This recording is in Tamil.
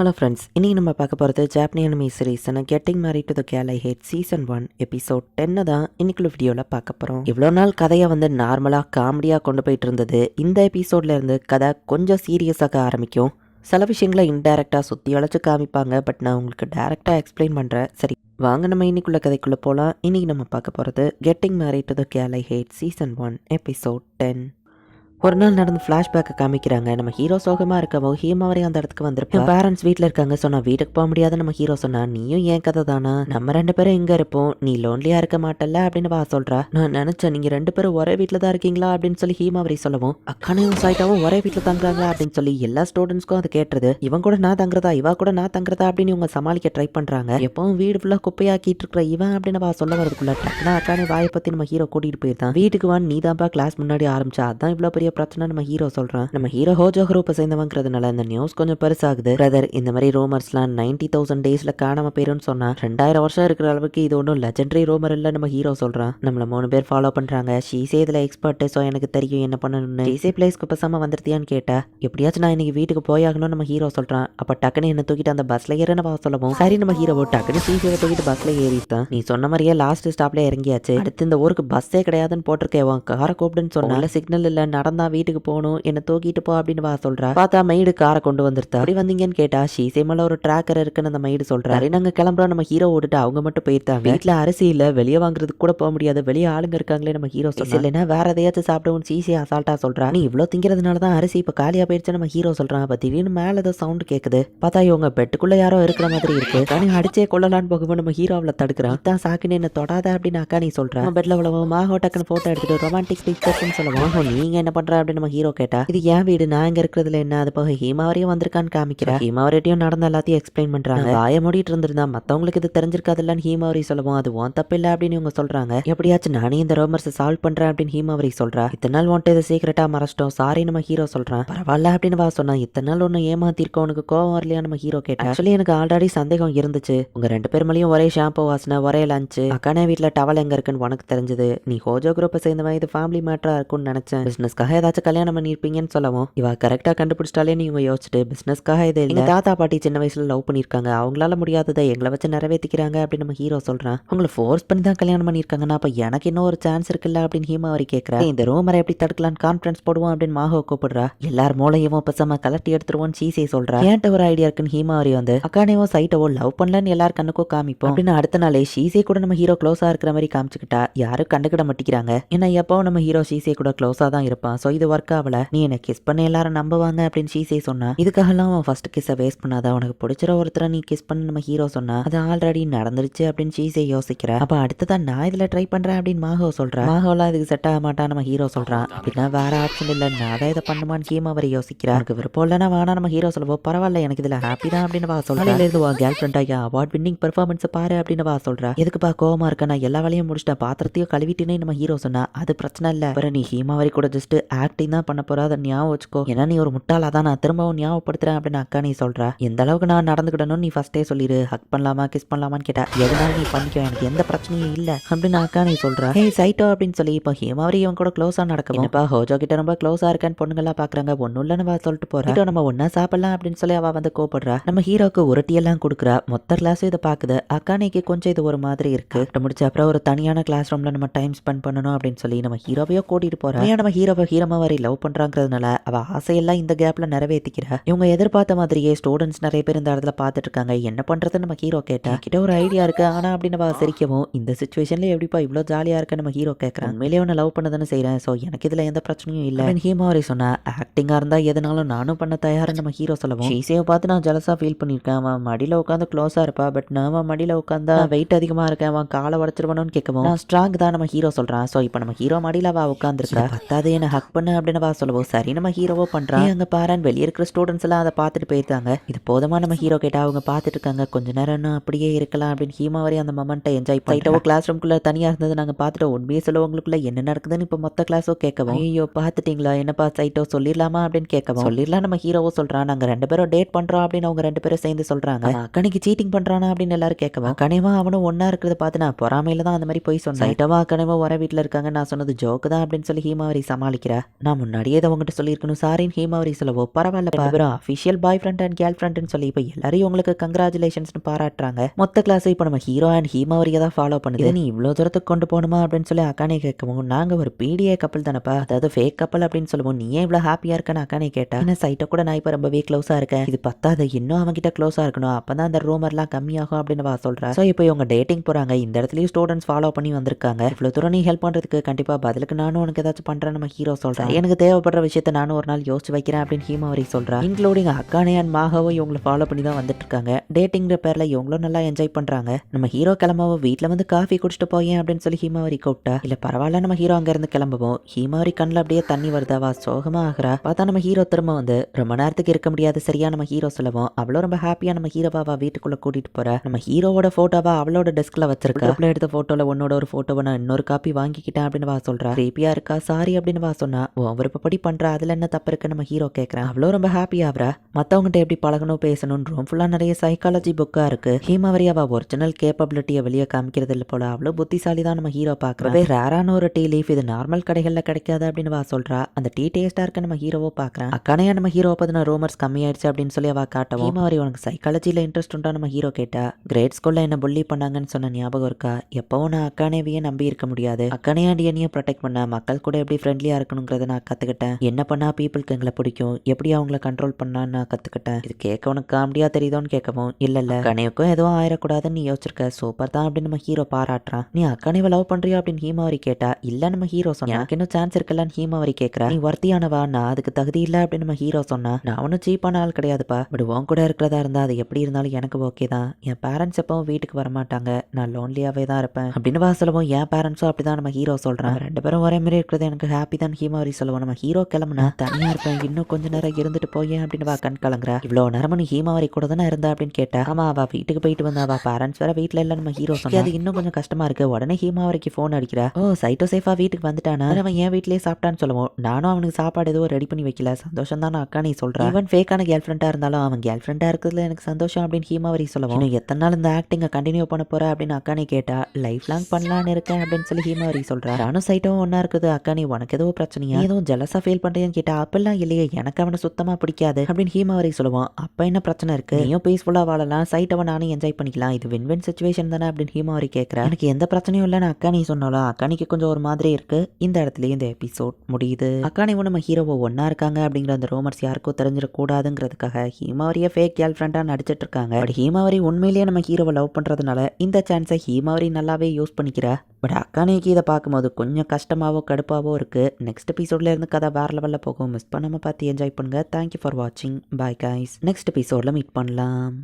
ஹலோ ஃப்ரெண்ட்ஸ் இன்னைக்கு நம்ம பார்க்க போகிறது ஜாப்பனி anime சீரீஸான getting married to the girl I hate season one episode டென்னு தான் இன்னைக்குள்ள வீடியோவில் பார்க்க போகிறோம் இவ்வளோ நாள் கதையை வந்து நார்மலாக காமெடியாக கொண்டு போயிட்டு இருந்தது. இந்த எபிசோடில் இருந்து கதை கொஞ்சம் சீரியஸாக ஆரம்பிக்கும். சில விஷயங்களை இன்டெரக்டாக சுற்றி வளைச்சு காமிப்பாங்க. பட் நான் உங்களுக்கு டேரெக்டாக எக்ஸ்பிளைன் பண்ணுறேன் சரி வாங்க நம்ம இன்னைக்குள்ள கதைக்குள்ளே போகலாம் இன்னைக்கு நம்ம பார்க்க போகிறது getting married to the girl I hate season one episode ten ஒரு நாள் நடந்து ஃப்ளாஷ்பேக்கை காமிக்கிறாங்க. நம்ம ஹீரோ சோகமாக இருக்கவோ ஹீமாவரே அந்த இடத்துக்கு வந்திருப்போம் பேரண்ட்ஸ் வீட்டில் இருக்காங்க சொன்னா வீட்டுக்கு போக முடியாத. நம்ம ஹீரோ சொன்னா நீயும் ஏன் கதை தானா? நம்ம ரெண்டு பேரும் இங்கே இருப்போம். நீ லோன்லியா இருக்க மாட்டல்ல? அப்படின்னு வா சொல்றா. நான் நினைச்சேன் நீங்க ரெண்டு பேரும் ஒரே வீட்டில் தான் இருக்கீங்களா? அப்படின்னு சொல்லி ஹீமாவரி சொல்லவும் அக்கானையும் சாய்ட்டாவும் ஒரே வீட்டில் தங்குறாங்களா அப்படின்னு சொல்லி எல்லா ஸ்டூடெண்ட்ஸ்க்கும் அது கேட்டுறது இவன் கூட நான் தங்குறதா? இவா கூட நான் தங்குறதா? அப்படின்னு இவங்க சமாளிக்க ட்ரை பண்றாங்க. எப்பவும் வீடு ஃபுல்லாக குப்பையாக்கிட்டு இருக்கிற இவன் அப்படின்னு வா சொல்ல வரதுக்குள்ள டக்குனா அக்கானே வாயை பத்தி நம்ம ஹீரோ கூட்டிட்டு போயிருந்தான் வீட்டுக்கு வான் நீ தான்ப்பா கிளாஸ் முன்னாடி ஆரம்பிச்சா அதான் இவ்வளோ பெரிய பிரச்சனை நம்ம ஹீரோ சொல்றான். நம்ம ஹீரோ ஹோஜோ குரூப்பை சேர்ந்தவங்கிறதுனால இந்த நியூஸ் கொஞ்சம் பெருசாகுது. பிரதர் இந்த மாதிரி ரூமர்ஸ்லாம் நைன்டி தௌசண்ட் டேஸ்ல காணாம போயிரும்னு சொன்னா ரெண்டாயிரம் வருஷம் இருக்கிற அளவுக்கு இது ஒன்றும் லெஜெண்டரி ரூமர் இல்ல நம்ம ஹீரோ சொல்றான். நம்மள மூணு பேர் ஃபாலோ பண்றாங்க. ஷீசே இதுல எக்ஸ்பர்ட் ஸோ எனக்கு தெரியும் என்ன பண்ணணும்னு. ஷீசே பிளேஸ்க்கு பசாம வந்துருத்தியான்னு கேட்டா எப்படியாச்சும் நான் இன்னைக்கு வீட்டுக்கு போயாகணும்னு நம்ம ஹீரோ சொல்றான். அப்ப டக்குன்னு என்ன தூக்கிட்டு அந்த பஸ்ல ஏறன்னு நம்ம சொல்லவும் சரி நம்ம ஹீரோவோ டக்குன்னு ஷீசேவை தூக்கிட்டு பஸ்ல ஏறித்தான் நீ சொன்ன மாதிரியே லாஸ்ட் ஸ்டாப்ல இறங்கியாச்சு. அடுத்து இந்த ஊருக்கு பஸ்ஸே கிடையாதுன்னு போட்டிருக்கேன் உன் காரை கூப்பிடுன்னு சொன்னால சிக்னல் இல்ல நடந்தா வீட்டுக்கு போகணும். என்ன தூக்கிட்டு போ அப்படின்னு வா சொல்றா. பார்த்தா மைடு காரை கொண்டு வந்துருத்தா. அப்படி வந்தீங்கன்னு கேட்டா ஷீசே மேல ஒரு ட்ராக்கர் இருக்குன்னு அந்த மைடு சொல்றா. சரி நாங்க கிளம்புறோம். நம்ம ஹீரோ விட்டுட்டு அவங்க மட்டும் போயிருந்தாங்க வீட்டுல அரிசி இல்ல வெளியே வாங்குறதுக்கு கூட போக முடியாது. வெளியே ஆளுங்க இருக்காங்களே நம்ம ஹீரோ சொல்ல இல்லைன்னா வேற எதையாச்சும் சாப்பிடவும் சீசே அசால்ட்டா சொல்றா. நீ இவ்வளவு திங்கிறதுனால தான் அரிசி இப்ப காலியா போயிருச்சு நம்ம ஹீரோ சொல்றான். அப்ப திடீர்னு மேல ஏதோ சவுண்ட் கேக்குது. பார்த்தா இவங்க பெட்டுக்குள்ள யாரோ இருக்கிற மாதிரி இருக்கு. நீ அடிச்சே கொள்ளலான்னு போகும்போது நம்ம ஹீரோ அவளை தடுக்கிறான். இதான் சாக்குன்னு என்ன தொடாத அப்படின்னு அக்கா நீ சொல்ற. பெட்ல உழவும் மாஹோ டக்குன்னு போட்டோ எடுத்துட்டு ரொமான்டிக் பிக்சர்ஸ்னு சொல்லுவோம் மாஹோ நீங்க என்ன பண்ற அப்படின்னு நம்ம ஹீரோ கேட்டா இது ஏன் வீடு? நான் இங்க இருக்கிறதுல என்ன? அது போக ஹீமாவரியும் வந்திருக்கான்னு காமிக்கிறேன் ஹீமாவரிட்டையும் நடந்த எல்லாத்தையும் எக்ஸ்பிளைன் பண்றாங்க. வாய மூடிட்டு இருந்திருந்தா மத்தவங்களுக்கு இது தெரிஞ்சிருக்காதுல்லன்னு ஹீமாவரி சொல்லுவோம். அது உன் தப்பு இல்ல அப்படின்னு இவங்க சொல்றாங்க. எப்படியாச்சும் நானே இந்த ரோமர்ஸ் சால்வ் பண்றேன் அப்படின்னு ஹீமாவரி சொல்றா. இத்தனை நாள் உன்ட்டு இதை சீக்கிரட்டா மறைச்சிட்டோம். சாரி நம்ம ஹீரோ சொல்றான். பரவாயில்ல அப்படின்னு வா சொன்னா இத்தனை நாள் ஒன்னு ஏமாத்திருக்கோம். உனக்கு கோவம் வரலையா நம்ம ஹீரோ கேட்டா ஆக்சுவலி எனக்கு ஆல்ரெடி சந்தேகம் இருந்துச்சு. உங்க ரெண்டு பேர் மேலேயும் ஒரே ஷாம்பு வாசனை ஒரே லஞ்ச் அக்கானே வீட்ல டவல் எங்க இருக்குன்னு உனக்கு தெரிஞ்சது. நீ ஹோஜோ குரூப்பை சேர்ந்தவன். இது ஃபேமிலி மேட்டரா இருக்கும்னு நினைச்சேன். பிசினஸ்க்காக ஏதாச்சும் கல்யாணம் பண்ணிருப்பீங்கன்னு சொல்லவும் இவா கரெக்டா கண்டுபிடிச்சிட்டாலே நீங்கள் யோசிச்சுட்டு பிசினஸ்க்காக இது எங்க தாத்தா பாட்டி சின்ன வயசுல லவ் பண்ணிருக்காங்க அவங்களால முடியாததை எங்களை வச்சு நிறைவேற்றிக்கிறாங்க அப்படின்னு நம்ம ஹீரோ சொல்றான். உங்களை ஃபோர்ஸ் பண்ணி தான் கல்யாணம் பண்ணிருக்காங்கன்னா அப்ப எனக்கு இன்னும் ஒரு சான்ஸ் இருக்குல்ல அப்படின்னு ஹீமாவரி கேட்கறா இந்த ரூமரை எப்படி தடுக்கலாம்னு கான்ஃபரன்ஸ் போடுவோம் அப்படின்னு மாஹோ கூப்பிடுறா. எல்லார் மூளையும் பசமா கலட்டி எடுத்துருவோம் சீசே சொல்கிறா ஏன்ட்ட ஒரு ஐடியா இருக்குன்னு? ஹீமாவரி வந்து அக்கானேவோ சைட்டவோ லவ் பண்ணலன்னு எல்லார் கண்ணுக்கும் காமிப்போம். அப்படின்னு அடுத்த நாளே ஷீசே கூட நம்ம ஹீரோ க்ளோஸா இருக்கிற மாதிரி காமிச்சுக்கிட்டா. யாரும் கண்டுக்கிட மாட்டேங்கிறாங்க. ஏன்னா எப்போ நம்ம ஹீரோ ஷீசே கூட க்ளோஸா தான் இருப்பான். ஸோ இது ஒர்க் ஆகல. நீ என்ன கிஸ் பண்ண எல்லாரும் நம்புவாங்க அப்படின்னு சீசே சொன்னா. இதுக்காகலாம் அவன் ஃபர்ஸ்ட் கிஸ்ஸை வேஸ்ட் பண்ணாத? உனக்கு பிடிச்சிற ஒருத்தரை நீ கிஸ் பண்ண நம்ம ஹீரோ சொன்னா. அது ஆல்ரெடி நடந்துருச்சு அப்படின்னு சீசே யோசிக்கிற. அப்ப அடுத்ததான் நான் இதுல ட்ரை பண்றேன் அப்படின்னு மாகோ சொல்றேன் மாகோலாம் இதுக்கு செட் ஆக மாட்டான் நம்ம ஹீரோ சொல்றான் அப்படின்னா வேற ஆப்ஷன் இல்லை. நான் தான் இதை பண்ணுமான்னு ஹீமாவரி யோசிக்கிறா. எனக்கு விருப்பம் இல்லைன்னா வேணா நம்ம ஹீரோ சொல்லுவோம் பரவாயில்ல எனக்கு இதுல ஹாப்பி தான் அப்படின்னு வா சொல்றேன் இது உன் கேர்ள் ஃப்ரெண்டாயா அவார்ட் வின்னிங் பெர்ஃபார்மன்ஸ் பாரு அப்படின்னு வா சொல்றா. எதுக்குப்பா கோவமா இருக்க? நான் எல்லா வேலையும் முடிச்சிட்டேன். பாத்திரத்தையும் கழுவிட்டேனே நம்ம ஹீரோ சொன்னா. அது பிரச்சனை இல்ல. அப்புறம் நீ ஹீமாவரி கூட ஜஸ்ட் ஆக்டிங் தான் பண்ண போறா அதை ஞாபகம் வச்சுக்கோ. ஏன்னா நீ ஒரு முட்டாளா தான் நான் திரும்பவும் ஞாபகப்படுத்துறேன் அப்படின்னு அக்கா நீ சொல்றா. எந்த அளவுக்கு நான் நடந்துக்கிடணும் நீ ஃபர்ஸ்டே சொல்லிடு ஹக் பண்ணலாமா கிஸ் பண்ணலாமான்னு கேட்டா எதனால நீ பண்ணிக்கோ. எனக்கு எந்த பிரச்சனையும் இல்ல அப்படின்னு அக்கா நீ சொல்றா. ஹே சைட்டோ அப்படின்னு சொல்லி இப்போ ஹேமாவரி இவன் கூட க்ளோஸா நடக்கும் என்னப்பா ஹோஜோ கிட்ட ரொம்ப க்ளோஸா இருக்கான்னு பொண்ணுங்களா பாக்குறாங்க. ஒன்னும் இல்லைன்னு வா சொல்லிட்டு போறா. நம்ம ஒன்னா சாப்பிடலாம் அப்படின்னு சொல்லி அவ வந்து கோபப்படுறா நம்ம ஹீரோக்கு ஒரு எல்லாம் கொடுக்குறா. மொத்த கிளாஸும் இதை பாக்குது. அக்கானிக்கு கொஞ்சம் இது ஒரு மாதிரி இருக்கு. முடிச்ச அப்புறம் ஒரு தனியான கிளாஸ் ரூம்ல நம்ம டைம் ஸ்பெண்ட் பண்ணணும் அப்படின்னு சொல்லி நம்ம ஹீரோவையோ கூட்டிட்டு போறா. ஏன் நம்ம ஹீரோவை ஹீரோமாவரி லவ் பண்றாங்கிறதுனால அவ ஆசையெல்லாம் இந்த கேப்ல நிறைவேற்றிக்கிறா இவங்க எதிர்பார்த்த மாதிரியே ஸ்டூடெண்ட்ஸ் நிறைய பேர் இந்த இடத்துல பார்த்துட்டு இருக்காங்க என்ன பண்றதுன்னு நம்ம ஹீரோ கேட்டா? கிட்ட ஒரு ஐடியா இருக்கு. ஆனா அப்படின்னு அவ சிரிக்கவும் இந்த சுச்சுவேஷன்ல எப்படிப்பா இவ்வளோ ஜாலியா இருக்கு நம்ம ஹீரோ கேட்கறான் உண்மையிலேயே உன்னை லவ் பண்ணதானே செய்றேன். ஸோ எனக்கு இதுல எந்த பிரச்சனையும் இல்லை. ஹீமாவரி சொன்னா ஆக்டிங்கா இருந்தா எதனாலும் நானும் பண்ண தயாரு? நம்ம ஹீரோ சொல்லவும் ஈஸியாக பார்த்து நான் ஜலசா ஃபீல் பண்ணியிருக்கேன். அவன் மடியில உட்காந்து க்ளோஸா இருப்பா. பட் நான் அவன் மடியில உட்காந்தா வெயிட் அதிகமா இருக்கேன். அவன் காலை உடச்சிருவானு கேட்கவும் நான் ஸ்ட்ராங் தான் நம்ம ஹீரோ சொல்றான். ஸோ இப்போ நம்ம ஹீரோ மடியில அவ உட்காந்துருக்கா பத்தாது என்ன ஹக் பண்ணு அப்படின்னு வா சொல்லவும். சரி நம்ம ஹீரோவோ பண்றான் அங்க பாரு வெளியே இருக்கிற ஸ்டூடெண்ட்ஸ் எல்லாம் அதை பார்த்துட்டு போயிருக்காங்க. இது போதுமா நம்ம ஹீரோ கேட்டா? அவங்க பார்த்துட்டு இருக்காங்க. கொஞ்ச நேரம் இன்னும் அப்படியே இருக்கலாம் அப்படின்னு ஹீமாவரி அந்த மொமெண்ட்டை என்ஜாய் பண்ணிட்டோ. கிளாஸ் ரூம்குள்ள தனியா இருந்தது நாங்க பார்த்துட்டு உண்மையை சொல்லுவங்களுக்குள்ள என்ன நடக்குதுன்னு இப்போ மொத்த கிளாஸோ கேட்கவும். ஐயோ பார்த்துட்டீங்களா? என்னப்பா சைட்டோ சொல்லிடலாமா அப்படின்னு கேட்கவும். சொல்லிடலாம் நம்ம ஹீரோவோ சொல்றான். நாங்க ரெண்டு பேரும் டேட் பண்றோம் அப்படின்னு அவங்க ரெண்டு பேரும் சேர்ந்து சொல்றாங்க. அவன் அக்கனைக்கு சீட்டிங் பண்றானா அப்படின்னு எல்லாரும் கேட்கவும். கனிவா அவனும் ஒன்னா இருக்கிறத பார்த்து நான் பொறாமையில தான் அந்த மாதிரி போய் சொன்னேன். சைட்டவா கனிவா ஒரே வீட்டுல இருக்காங்க நான் சொன்னது ஜோக்கு தான் அப்படின்னு சொல்லி ஹீமாவரி சமாளிக்கிறா. நான் முன்னாடியே இதை உங்ககிட்ட சொல்லியிருக்கணும். சாரின்னு ஹீமாவரி சொல்லவோ? பரவாயில்ல அப்புறம் official bye friend and girl ஃப்ரெண்ட்னு சொல்லி இப்போ எல்லாரையும் உங்களுக்கு கங்க்ராச்சுலேஷன்ஸ்னு பாராட்டுறாங்க. மொத்த கிளாஸ் இப்போ நம்ம ஹீரோ அண்ட் ஹீமாவரியை தான் ஃபாலோ பண்ணுது. நீ இவ்வளோ தூரத்துக்கு கொண்டு போகணுமா அப்படின்னு சொல்லி அக்கானே கேட்கவும் நாங்கள் ஒரு பிடிஏ கப்பல் தானப்பா. அதாவது ஃபேக் கப்பல் அப்படின்னு சொல்லுவோம் நீ ஏன் இவ்வளோ ஹாப்பியாக இருக்கன்னு அக்கானே கேட்டா என்ன சைட்டை கூட நான் இப்போ ரொம்பவே க்ளோஸாக இருக்கேன். இது பத்தாது. இன்னும் அவன்கிட்ட க்ளோஸாக இருக்கணும். அப்போ தான் அந்த ரூமர்லாம் கம்மியாகும் அப்படின்னு வா சொல்கிறேன் ஸோ இப்போ இவங்க டேட்டிங் போகிறாங்க இந்த இடத்துலயும் ஸ்டூடெண்ட்ஸ் ஃபாலோ பண்ணி வந்திருக்காங்க. இவ்வளோ தூரம் நீ ஹெல்ப் பண்ணுறதுக்கு கண்டிப்பாக பதிலுக்கு நானும் உனக்கு ஏதாச்சும் பண்ணுறேன் நம்ம ஹீரோ சொல்கிறேன் எனக்கு தேவைப்படுற விஷயத்தை நானும் ஒரு நாள் யோசிச்சு வைக்கிறேன் அப்படின்னு ஹீமாவரி சொல்கிறேன் இன்க்ளூடிங் அக்கானே அண்ட் மாகவும் இவங்களை ஃபாலோ பண்ணி தான் வந்துட்டு இருக்காங்க டேட்டிங்கிற பேரில் இவங்களும் நல்லா என்ஜாய் பண்ணுறாங்க நம்ம ஹீரோ கிளம்பவும் வீட்டில் வந்து காஃபி குடிச்சிட்டு போயேன் அப்படின்னு சொல்லி ஹீமாவரி கூப்பிட்டா. இல்லை பரவாயில்ல. நம்ம ஹீரோ அங்கேருந்து கிளம்புவோம் ஹீமாவரி கண்ணில் அப்படியே தண்ணி வருதாவா சோகமாக ஆகிறா. பார்த்தா நம்ம ஹீரோ திரும்ப வந்து ரொம்ப நேரத்துக்கு இருக்க முடியாது. சரியா நம்ம ஹீரோ சொல்லவும். அவ்வளோ ரொம்ப ஹாப்பியாக நம்ம ஹீரோவாவா வீட்டுக்குள்ளே கூட்டிட்டு போறா. நம்ம ஹீரோவோட ஃபோட்டோவா அவளோட டெஸ்க்ல வச்சிருக்கா. எடுத்த ஃபோட்டோல உன்னோட ஒரு ஃபோட்டோவை நான் இன்னொரு காப்பி வாங்கிக்கிட்டேன் அப்படின்னு வா சொல்றா. ரேப்பியா இருக்கா? சாரி அப்படின்னு வா சொன்னா. உன் விருப்பப்படி பண்ணுறா அதுல என்ன தப்பு இருக்கு? நம்ம ஹீரோ கேட்குறேன் அவ்வளோ ரொம்ப ஹாப்பியா ஆகுறா மத்தவங்ககிட்ட எப்படி பழகணும் பேசணும் ரூம் ஃபுல்லா நிறைய சைக்காலஜி புக்கா இருக்கு. ஹீமாவரி அவள் ஒரிஜினல் கேப்பபிலிட்டியை வெளியே காமிக்கிறது இல்லை போல. அவ்வளோ புத்திசாலி தான் நம்ம ஹீரோ பார்க்குறவே ரேரான ஒரு டீ லீஃப் இது நார்மல் கடைகளில் கிடைக்காது அப்படின்னு வா சொல்றா. அந்த டீ டேஸ்டா இருக்க நம்ம ஹீரோவோ பார்க்குறேன் அக்கானையா நம்ம ஹீரோ பத்தின ரூமர்ஸ் கம்மியாயிடுச்சு அப்படின்னு சொல்லி அவள் காட்டவும். ஹீமாவரி உனக்கு சைக்காலஜியில் இன்ட்ரெஸ்ட் உண்டா? நம்ம ஹீரோ கேட்டா. கிரேட் ஸ்கூல்ல என்ன புள்ளி பண்ணாங்கன்னு சொன்ன ஞாபகம் இருக்கா? எப்போவும் நான் அக்கானேவையே நம்பி இருக்க முடியாது. அக்கானையாண்டி என்னையும் ப்ரொடெக்ட் பண்ண மக்கள் கூட எப்படி ஃப்ரெண்ட்லியா இருக்கணுங்கிறத நான் கத்துக்கிட்டேன். என்ன பண்ணா பீப்புளுக்கு எங்களை பிடிக்கும்? எப்படி அவங்கள கண்ட்ரோல் பண்ணான்னு நான் கத்துக்கிட்டேன்? இது கேட்க உனக்கு காமெடியா தெரியுதோன்னு கேட்கவும் இல்ல இல்ல கனவுக்கும் எதுவும் ஆயிடக்கூடாதுன்னு நீ யோசிச்சிருக்க. சூப்பர் தான் அப்படின்னு நம்ம ஹீரோ பாராட்டுறான். நீ அக்கானைவை லவ் பண்றியா அப்படின்னு ஹீமாவரி கேட்டா இல்ல நம்ம ஹீரோ சொன்னா எனக்கு இன்னும் சான்ஸ் இருக்குல்லன்னு ஹீமாவரி கேட்கறா நீ வர்த்தியானவா நான் அதுக்கு தகுதி இல்ல அப்படின்னு நம்ம ஹீரோ சொன்னா நான் ஒன்றும் சீப்பான ஆள் கிடையாதுப்பா. பட் உன் கூட இருக்கிறதா இருந்தா அது எப்படி இருந்தாலும் எனக்கு ஓகே தான். என் பேரண்ட்ஸ் எப்பவும் வீட்டுக்கு வர மாட்டாங்க நான் லோன்லியாவே தான் இருப்பேன். அப்படின்னு வா சொல்லுவோம் என் பேரண்ட்ஸும் அப்படிதான் நம்ம ஹீரோ சொல்றான். ரெண்டு பேரும் ஒரே மாதிரி இருக்கிறது எனக்கு ஹாப்பி தான் ஹீமாவரி சொல்லுவோம் நம்ம ஹீரோ கிளம்புனா தனியா இருப்பேன். இன்னும் கொஞ்ச நேரம் இருந்துட்டு போயேன் அப்படின்னு வா கண் கலங்குறா. இவ்வளவு நேரம் நீ ஹீமாவரி கூட தானே இருந்தா அப்படின்னு கேட்டா ஆமா அவ வீட்டுக்கு போயிட்டு வந்தா. அவ பேரண்ட்ஸ் வேற வீட்ல இல்ல நம்ம ஹீரோ அது இன்னும் கொஞ்சம் கஷ்டமா இருக்கு. உடனே ஹீமாவரிக்கு ஃபோன் அடிக்கிறா. ஓ சைட்டோ சேஃபா வீட்டுக்கு வந்துட்டானா? அவன் என் வீட்லயே சாப்பிட்டான்னு சொல்லுவோம் நானும் அவனுக்கு சாப்பாடு எதுவும் ரெடி பண்ணி வைக்கல. சந்தோஷம் தான் அக்கா நீ சொல்றேன் ஈவன் ஃபேக்கான கேர்ள் ஃப்ரெண்டா இருந்தாலும் அவன் கேர்ள் ஃப்ரெண்டா இருக்கிறதுல எனக்கு சந்தோஷம் அப்படின்னு ஹீமாவரி சொல்லுவோம் எத்தனை நாள் இந்த ஆக்டிங்கை கண்டினியூ பண்ண போற அப்படின்னு அக்கானே கேட்டா லைஃப் லாங் பண்ணலான்னு இருக்கேன் அப்படின்னு சொல்லி ஹீமாவரி சொல்றா. நானும் சைட்டும் ஒன்னா இருக்குது. அக்கா நீ உனக்கு எதுவும் பிரச்சனையா நீ எதுவும் ஜலசா ஃபீல் பண்றேன்னு கேட்டா அப்பெல்லாம் இல்லையே எனக்கு அவனை சுத்தமா பிடிக்காது அப்படின்னு ஹீமாவரி சொல்லுவான். அப்ப என்ன பிரச்சனை இருக்கு? நீயும் பீஸ்ஃபுல்லா வாழலாம் சைட்டவன் நானும் என்ஜாய் பண்ணிக்கலாம். இது வின் வின் சுச்சுவேஷன் தானே அப்படின்னு ஹீமாவரி கேட்கறா எனக்கு எந்த பிரச்சனையும் இல்லைன்னு அக்கானி சொன்னாலும் அக்கானிக்கு கொஞ்சம் ஒரு மாதிரி இருக்கு. இந்த இடத்துலயே இந்த எபிசோட் முடியுது. அக்கானிவும் நம்ம ஹீரோவை ஒன்னா இருக்காங்க அப்படிங்கிற அந்த ரோமர்ஸ் யாருக்கும் தெரிஞ்சிடக்கூடாதுங்கிறதுக்காக ஹீமாவரியை ஃபேக் கேர்ள் ஃப்ரெண்டா நடிச்சிட்டு இருக்காங்க. பட் ஹீமாவரி உண்மையிலேயே நம்ம ஹீரோவை லவ் பண்றதுனால இந்த சான்ஸை ஹீமாவரி நல்லாவே யூஸ் பண்ணிக்கிறா பட் அக்கானிக்கு இதை பார்க்கும்போது கொஞ்சம் கஷ்டமாவோ கடுப்பாவோ இருக்கு. நெக்ஸ்ட் எபிசோட்ல இருந்து கதை வேறு லெவலில் போகும் மிஸ் பண்ணாமல் பார்த்து என்ஜாய் பண்ணுங்க. தேங்க்யூ ஃபார் வாட்சிங் பாய் காய்ஸ் நெக்ஸ்ட் எபிசோடில் மீட் பண்ணலாம்.